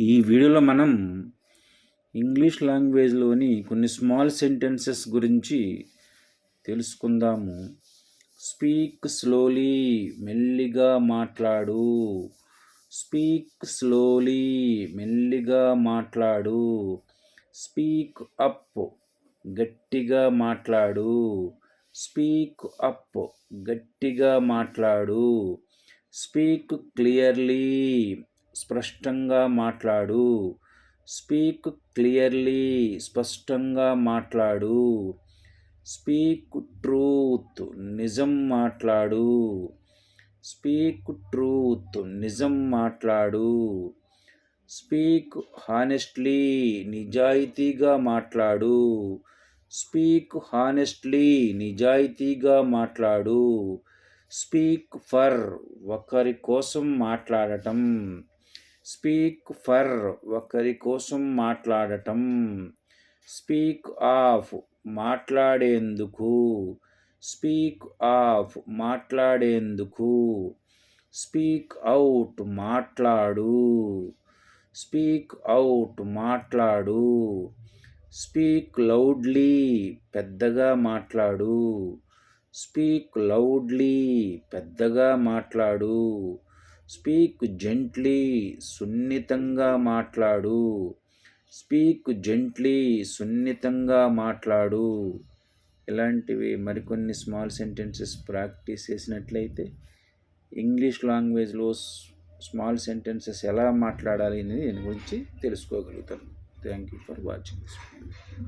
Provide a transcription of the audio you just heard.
ఈ వీడియోలో మనం ఇంగ్లీష్ లాంగ్వేజ్లోని కొన్ని స్మాల్ సెంటెన్సెస్ గురించి తెలుసుకుందాము. స్పీక్ స్లోలీ మెల్లిగా మాట్లాడు. స్పీక్ స్లోలీ మెల్లిగా మాట్లాడు. స్పీక్ అప్ గట్టిగా మాట్లాడు. స్పీక్ అప్ గట్టిగా మాట్లాడు. స్పీక్ క్లియర్లీ స్పష్టంగా మాట్లాడు. స్పీక్ క్లియర్లీ స్పష్టంగా మాట్లాడు. స్పీక్ ట్రూత్ నిజం మాట్లాడు. స్పీక్ ట్రూత్ నిజం మాట్లాడు. స్పీక్ హానెస్ట్లీ నిజాయితీగా మాట్లాడు. స్పీక్ హానెస్ట్లీ నిజాయితీగా మాట్లాడు. స్పీక్ ఫర్ ఒకరి కోసం మాట్లాడటం. స్పీక్ ఫర్ ఒకరి కోసం మాట్లాడటం. స్పీక్ ఆఫ్ మాట్లాడేందుకు. స్పీక్ ఆఫ్ మాట్లాడేందుకు. స్పీక్ అవుట్ మాట్లాడు. స్పీక్ అవుట్ మాట్లాడు. స్పీక్ లౌడ్లీ పెద్దగా మాట్లాడు. స్పీక్ లౌడ్లీ పెద్దగా మాట్లాడు. స్పీక్ జెంట్లీ సున్నితంగా మాట్లాడు. స్పీక్ జెంట్లీ సున్నితంగా మాట్లాడు. ఇలాంటివి మరికొన్ని స్మాల్ సెంటెన్సెస్ ప్రాక్టీస్ చేసినట్లయితే ఇంగ్లీష్ లాంగ్వేజ్లో స్మాల్ సెంటెన్సెస్ ఎలా మాట్లాడాలి అనేది దీని గురించి తెలుసుకోగలుగుతాను థ్యాంక్ యూ ఫర్ వాచింగ్.